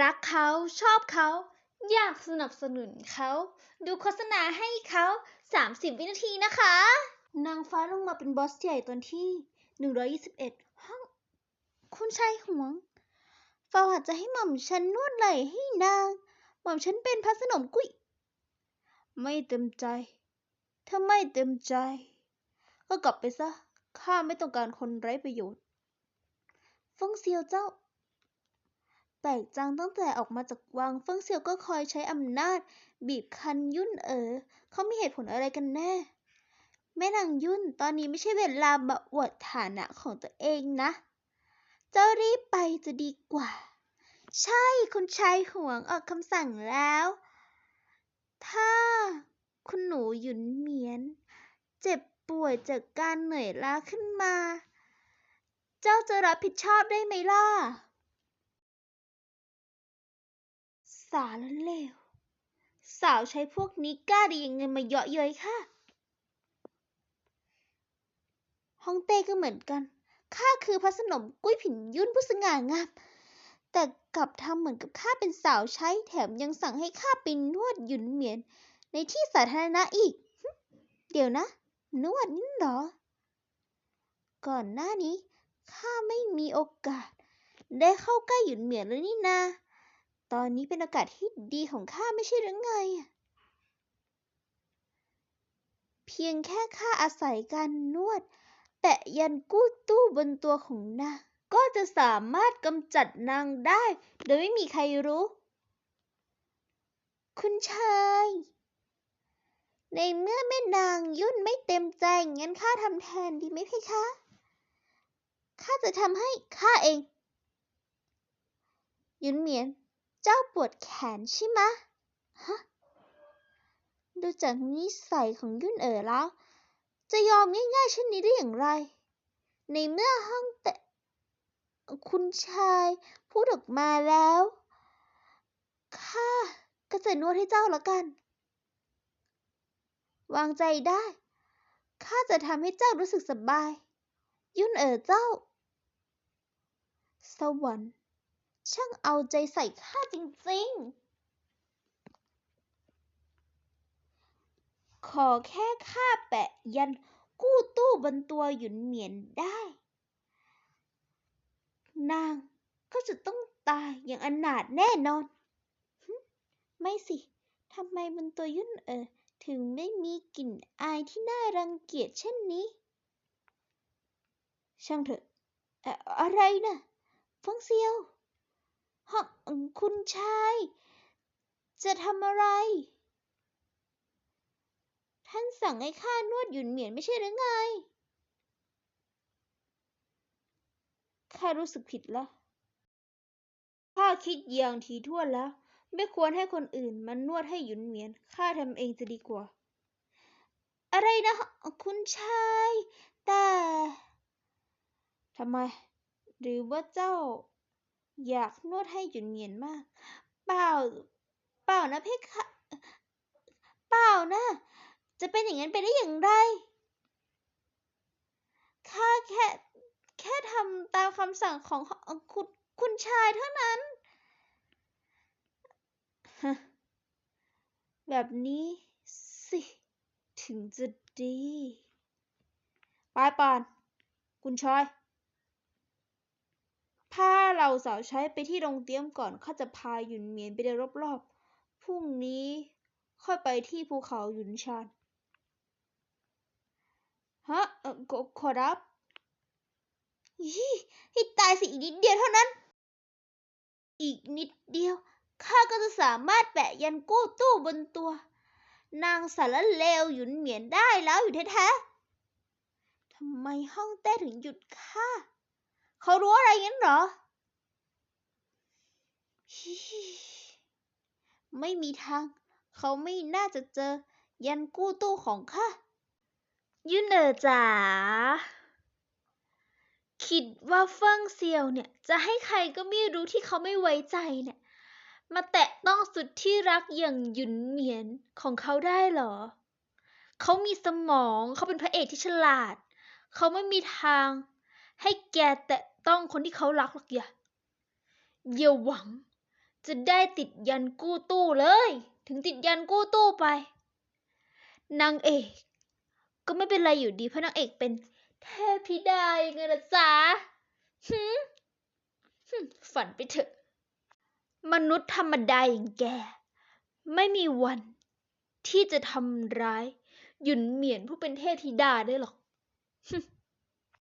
รักเขาชอบเขา อยากสนับสนุนเขา ดูโฆษณาให้เขา 30 วินาทีนะคะ นางฟ้าลงมาเป็นบอสใหญ่ตอนที่ 121 ห้อง คุณชายหวงฟาวอาจจะให้หม่อมฉันนวดไหล่ให้นาง หม่อมฉันเป็นพระสนมกุยไม่เต็มใจ ถ้าไม่เต็มใจ ก็กลับไปซะ ข้าไม่ต้องการคนไร้ประโยชน์ ฟงเซียวเจ้า แปลกจังตั้งแต่ออกมาจากวังเฟิงเซียวก็คอยใช้อำนาจ บีบคั้นยุ่นเอ๋อเขามีเหตุผลอะไรกันแน่ แม่นางยุ่นตอนนี้ไม่ใช่เวลามาอวดฐานะของตัวเองนะ เจ้ารีบไปจะดีกว่า ใช่คุณชายห่วงออกคำสั่งแล้ว ถ้าคุณหนูหยุนเหมียน เจ็บป่วยจากการเหนื่อยล้าขึ้นมา เจ้าจะรับผิดชอบได้ไหมล่ะ สารเลว สาวใช้พวกนี้กล้าดียังไงมาเยาะเย้ยค่ะฮ่องเต้ก็เหมือนกัน ข้าคือพระสนมกุ้ยผินยุ่นผู้สง่างาม แต่กลับทำเหมือนกับข้าเป็นสาวใช้แถมยังสั่งให้ข้าไปนวดหยุนเหมียน ในที่สาธารณะอีก เดี๋ยวนะ นวดนี่หรอ ก่อนหน้านี้ข้าไม่มีโอกาส ได้เข้าใกล้หยุนเหมียนเลยนี่นา ตอนนี้เป็นโอกาสที่ดีของข้าไม่ใช่หรือไง เพียงแค่ข้าอาศัยการนวด แปะยันกู้ตู้บนตัวของนางก็จะสามารถกำจัดนางได้ โดยไม่มีใครรู้ คุณชาย ในเมื่อแม่นางยุ่นไม่เต็มใจ งั้นข้าทำแทนดีไหมเพคะข้าจะทำให้ข้าเอง ยุนเหมียน เจ้าปวดแขนใช่ไหมฮะ ดูจากนิสัยของยุ่นเอ๋อแล้ว จะยอมง่ายๆเช่นนี้ได้อย่างไร ในเมื่อห้องแต่คุณชายพูดออกมาแล้วข้าก็จะนวดให้เจ้าละกัน วางใจได้ข้าจะทำให้เจ้ารู้สึกสบาย ยุ่นเอ๋อเจ้า สวรรค์ ช่างเอาใจใส่ข้าจริงๆ ขอแค่ข้าแปะยันกู้ตู้บนตัวหยุนเหมียนได้ นางก็จะต้องตายอย่างอนาถแน่นอน ไม่สิทำไมบนตัวยุ่นเออถึงไม่มีกลิ่นอายที่น่ารังเกียจเช่นนี้ ช่างเถอะเอ่อะไรนะฟังเซียว คุณชาย จะทำอะไร ท่านสั่งให้ข้านวดหยุนเหมียนไม่ใช่หรือไง ข้ารู้สึกผิดแล้วข้าคิดอย่างถี่ถ้วนแล้ว ไม่ควรให้คนอื่นมานวดให้หยุนเหมียน ข้าทำเองจะดีกว่า อะไรนะ คุณชาย แต่ทำไม หรือว่าเจ้า อยากนวดให้หยุนเหมียนมาก เปล่า เปล่านะเพคะเปล่านะ จะเป็นอย่างนั้นไปได้อย่างไร ข้าแค่แค่ทำตามคำสั่งของคุณคุณชายเท่านั้น แบบนี้สิ ถึงจะดี ไปปานคุณชาย พาเราสาวใช้ไปที่โรงเตรียมก่อนข้าจะพาหยุนเหมียนไปเดินรอบๆพรุ่งนี้ค่อยไปที่ภูเขาหยุนชานฮะขอขอรับยี่ให้ตายสิอีกนิดเดียวเท่านั้น อีกนิดเดียวข้าก็จะสามารถแปะยันกู้ตู้บนตัว นางสารเลวหยุนเหมียนได้แล้วอยู่แท้ๆทำไมห้องเต้ถึงหยุดข้า เขารู้อะไรงั้นเหรอ ไม่มีทาง เขาไม่น่าจะเจอ ยันกู้ตู้ของข้ายุนอ๋อจ๋าคิดว่าเฟิ่งเซียวเนี่ย จะให้ใครก็ไม่รู้ที่เขาไม่ไว้ใจเนี่ย มาแตะต้องสุดที่รักอย่างหยุนเหมียนของเขาได้เหรอ เขามีสมองเขาเป็นพระเอกที่ฉลาด เขาไม่มีทาง ให้แกแตะต้องคนที่เขารักหรอกอย่าอย่าหวัง จะได้ติดยันกู้ตู้เลย ถึงติดยันกู้ตู้ไป นางเอก ก็ไม่เป็นไรอยู่ดีเพราะนางเอกเป็นเทพธิดายังไงล่ะจ๊ะหืมหืมฝันไปเถอะ มนุษย์ธรรมดาอย่างแก ไม่มีวันที่จะทำร้าย หยุนเหมียนผู้เป็นเทพธิดาได้หรอก